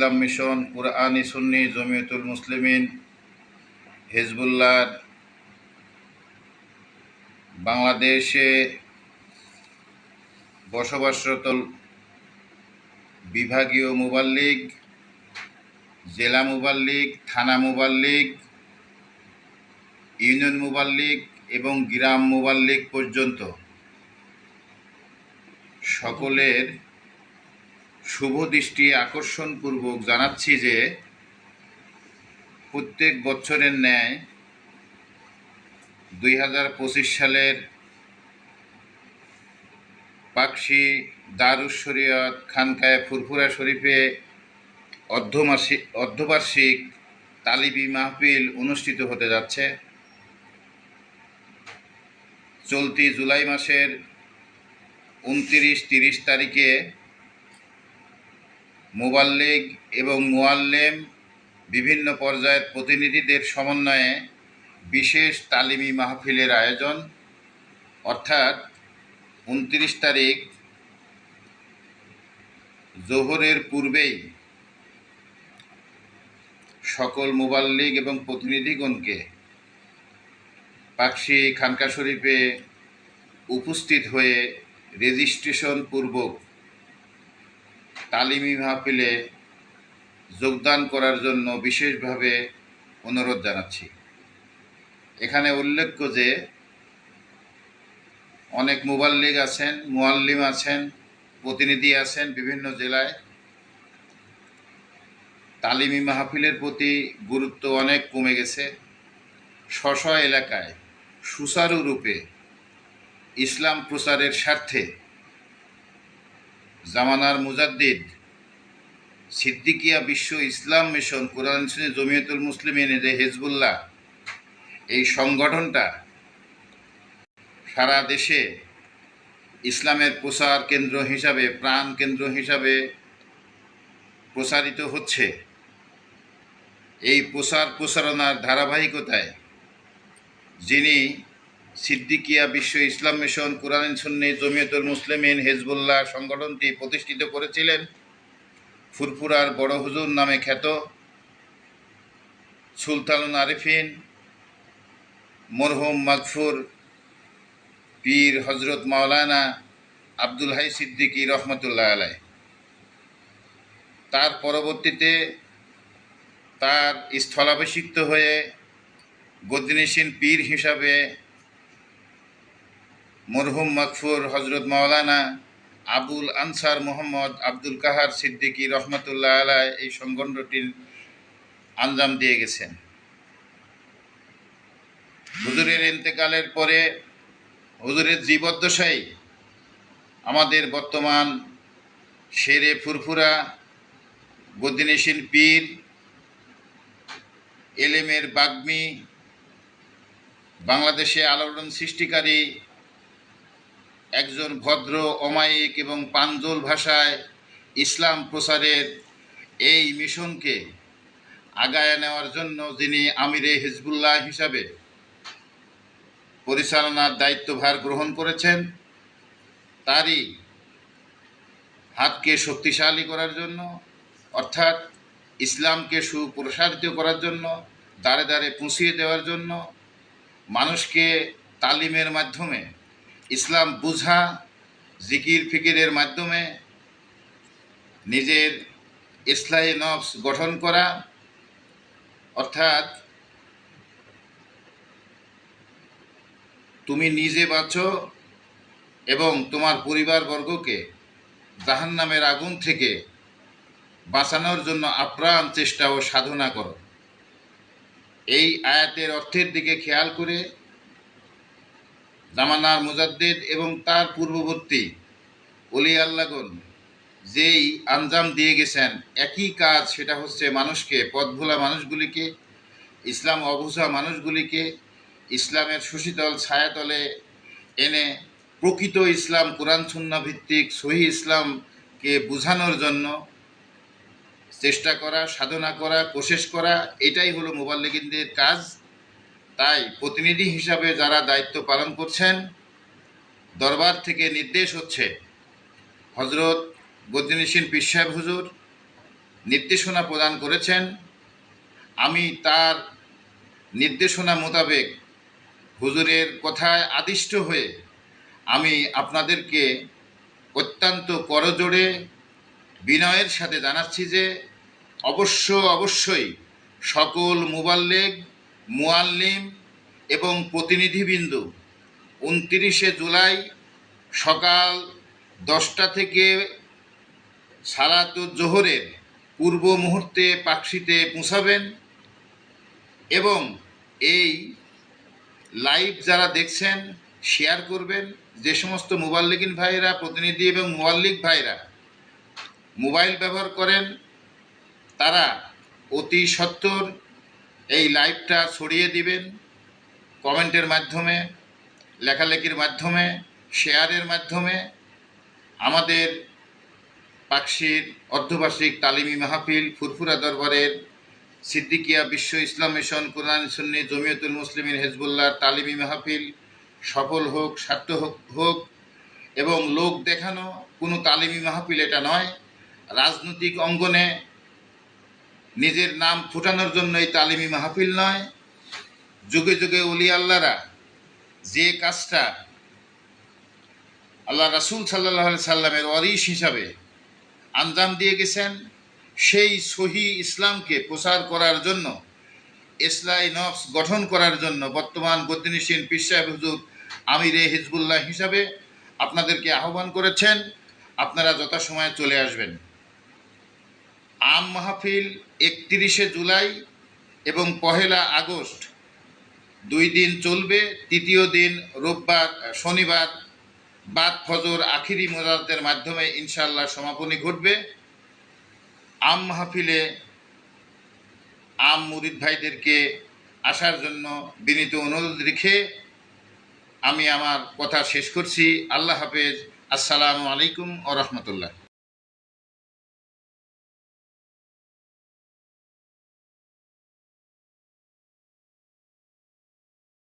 ইসলাম mission, কুরআনি সুন্নি, জমিয়তুল মুসলিমিন, Hezbollah, বাংলাদেশে বসবাসরত বিভাগীয় মুবাল্লিগ জেলা মুবাল্লিগ থানা মুবাল্লিগ ইউনিয়ন মুবাল্লিগ এবং গ্রাম মুবাল্লিগ পর্যন্ত সকলের শুভ দৃষ্টি আকর্ষণপূর্বক জানাচ্ছি যে প্রত্যেক বছরের ন্যায় দুই হাজার পঁচিশ সালের পাকশি দারুস শরীয়ত খানকায় ফুরফুরা শরীফে অর্ধমাসিক অর্ধবার্ষিক তালিবি মাহফিল অনুষ্ঠিত হতে যাচ্ছে। চলতি জুলাই মাসের উনতিরিশ, তিরিশ তারিখে মোবাল্লিগ এবং মোয়াল্লেম বিভিন্ন পর্যায়ের প্রতিনিধিদের সমন্বয়ে বিশেষ তালিমি মাহফিলের আয়োজন। অর্থাৎ উনত্রিশ তারিখ জোহরের পূর্বেই সকল মোবাল্লিগ এবং প্রতিনিধিগণকে পাকশি খানকা শরীফে উপস্থিত হয়ে রেজিস্ট্রেশন পূর্বক তালিমি মাহফিলে যোগদান করার জন্য বিশেষভাবে অনুরোধ জানাচ্ছি। এখানে উল্লেখ্য যে, অনেক মুবাল্লিগ আছেন, মুয়াল্লিম আছেন, প্রতিনিধি আছেন বিভিন্ন জেলায়। তালিমি মাহফিলের প্রতি গুরুত্ব অনেক কমে গেছে। স্ব এলাকায় সুচারুরূপে ইসলাম প্রচারের স্বার্থে জামানার মুজাদ্দিদ সিদ্দিকিয়া বিশ্ব ইসলাম মিশন কোরআন জমিয়তুল মুসলিমিন যে হেজবুল্লাহ, এই সংগঠনটা সারা দেশে ইসলামের প্রচার কেন্দ্র হিসাবে, প্রাণ কেন্দ্র হিসাবে প্রসারিত হচ্ছে। এই প্রচার প্রসারণার ধারাবাহিকতায় যিনি সিদ্দিকিয়া বিশ্ব ইসলাম মিশন, কোরআন, সুন্নি, জমিয়তুল মুসলিমিন, হেজবুল্লাহ সংগঠনটি প্রতিষ্ঠিত করেছিলেন ফুরফুরার বড় হুজুর নামে খ্যাত সুলতানুল আরিফিন, মরহুম মাগফুর পীর হজরত মাওলানা আব্দুল হাই সিদ্দিকী রহমতুল্লাহ আলাই তার পরবর্তীতে তার স্থলাভিষিক্ত হয়ে গদিনিসীন পীর হিসাবে মরহুম মকফুর হজরত মাওলানা আবুল আনসার মোহাম্মদ আব্দুল কাহার সিদ্দিকী রহমতুল্লাহ আলাই এই সংগঠনটির আঞ্জাম দিয়ে গেছেন। হুজুরের ইন্তেকালের পরে হুজুরের জীবদ্দশাই আমাদের বর্তমান শেরে ফুরফুরা গদিনিসীন পীর, এলেমের বাগ্মী, বাংলাদেশে আলোড়ন সৃষ্টিকারী একজন ভদ্র, অমায়িক এবং পাঞ্জল ভাষায় ইসলাম প্রসারের এই মিশনকে আগায় নেওয়ার জন্য যিনি আমিরে হিজবুল্লাহ হিসাবে পরিচালনার দায়িত্বভার গ্রহণ করেছেন, তারই হাতকে শক্তিশালী করার জন্য, অর্থাৎ ইসলামকে সুপ্রসারিত করার জন্য, দাঁড়ে দাঁড়ে পুষিয়ে দেওয়ার জন্য, মানুষকে তালিমের মাধ্যমে ইসলাম বুঝা, জিকির, ফিকিরের মাধ্যমে নিজের ইসলাহী নফস গঠন করা, অর্থাৎ তুমি নিজে বাঁচো এবং তোমার পরিবারবর্গকে জাহান্নামের আগুন থেকে বাঁচানোর জন্য আপ্রাণ চেষ্টা ও সাধনা করো। এই আয়াতের অর্থের দিকে খেয়াল করে জামানার মুজাদ্দিদ এবং তার পূর্ববর্তী অলি আল্লাগন যেই আঞ্জাম দিয়ে গেছেন, একই কাজ সেটা হচ্ছে মানুষকে, পথভোলা মানুষগুলিকে, ইসলাম অবুঝা মানুষগুলিকে, ইসলামের সুশীতল ছায়াতলে এনে প্রকৃত ইসলাম, কোরআন সুন্না ভিত্তিক সহি ইসলামকে বোঝানোর জন্য চেষ্টা করা, সাধনা করা কোশেষ করা, এটাই হলো মোবাল্লিগিনদের কাজ। তাই প্রতিনিধি হিসাবে যারা দায়িত্ব পালন করছেন, দরবার থেকে নির্দেশ হচ্ছে হজরত বদ্রিনিসিন পীর সাহেব হুজুর নির্দেশনা প্রদান করেছেন। আমি তার নির্দেশনা মোতাবেক হুজুরের কথায় আদিষ্ট হয়ে আমি আপনাদেরকে অত্যন্ত করজোড়ে বিনয়ের সাথে জানাচ্ছি যে, অবশ্য অবশ্যই সকল মুবাল্লেগ মুয়াল্লিম এবং প্রতিনিধিবৃন্দ, উনত্রিশে জুলাই সকাল দশটা থেকে সালাতুল জোহরের পূর্ব মুহূর্তে পাকশিতে পৌঁছাবেন এবং এই লাইভ যারা দেখছেন, শেয়ার করবেন। যে সমস্ত মোবাল্লিকিন ভাইরা প্রতিনিধি এবং মোবাল্লিক ভাইরা মোবাইল ব্যবহার করেন, তারা অতি সত্বর এই লাইভটা ছড়িয়ে দিবেন কমেন্টের মাধ্যমে, লেখালেখির মাধ্যমে, শেয়ারের মাধ্যমে। আমাদের পাকশির অর্ধবার্ষিক তালিমি মাহফিল ফুরফুরা দরবারের সিদ্দিকিয়া বিশ্ব ইসলাম মিশন কোরআন সুন্নি জমিয়তুল মুসলিমিন হেজবুল্লাহ তালিমি মাহফিল সফল হোক সার্থক হোক এবং লোক দেখানো কোনো তালিমি মাহফিল এটা নয়। রাজনৈতিক অঙ্গনে নিজের নাম ফুটানোর জন্য এই তালিমি মাহফিল নয়। যুগে যুগে উলি আল্লাহরা যে কাজটা আল্লাহ রাসুল সাল্লাহ সাল্লামের ওয়ারিশ হিসাবে আঞ্জাম দিয়ে গেছেন, সেই সহি ইসলামকে প্রচার করার জন্য ইসলাই নফস গঠন করার জন্য বর্তমান বদিনিসীন পীর সাহেব হুজুর আমিরে হিজবুল্লাহ হিসাবে আপনাদেরকে আহ্বান করেছেন, আপনারা যথাসময়ে চলে আসবেন। আম মাহফিল একত্রিশে জুলাই এবং পহেলা আগস্ট। দুই দিন চলবে, তৃতীয় দিন রোববার শনিবার। বাদ ফজর আখিরি মোজাদের মাধ্যমে ইনশাআল্লাহ সমাপনী ঘটবে। আম মাহফিলে আম মুরিদ ভাইদেরকে আসার জন্য বিনীত অনুরোধ রেখে আমি আমার কথা শেষ করছি। আল্লাহ হাফেজ। আসসালামু আলাইকুম ও রহমতুল্লাহ।